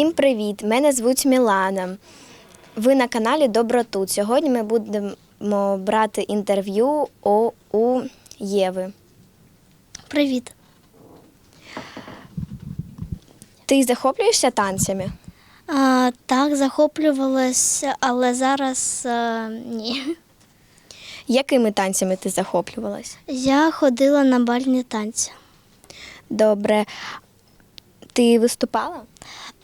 Всім привіт! Мене звуть Мілана. Ви на каналі Добротут. Сьогодні ми будемо брати інтерв'ю у Єви. Привіт. Ти захоплюєшся танцями? А, так, захоплювалася, але зараз а, ні. Якими танцями ти захоплювалась? Я ходила на бальні танці. Добре. Ти виступала?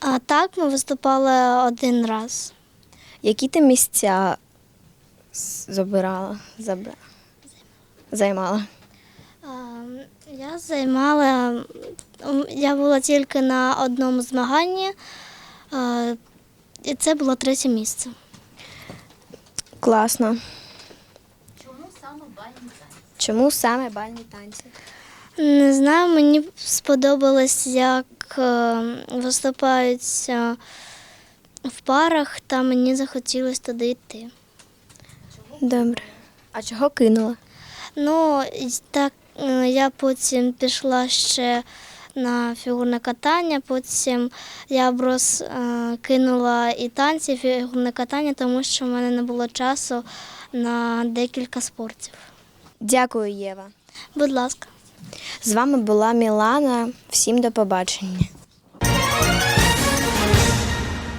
А так ми виступали один раз. Які ти місця забирала? Забра... Займала? А, я займала, я була тільки на одному змаганні, а, і це було третє місце. Класно. Чому саме бальні танці? Чому саме бальні танці? Не знаю, мені сподобалось, як виступають е, в парах, та мені захотілося туди йти. Добре. А чого кинула? Ну, так е, я потім пішла ще на фігурне катання, потім я брос е, кинула і танці, і фігурне катання, тому що в мене не було часу на декілька спортів. Дякую, Єва. Будь ласка. З вами була Мілана. Всім до побачення.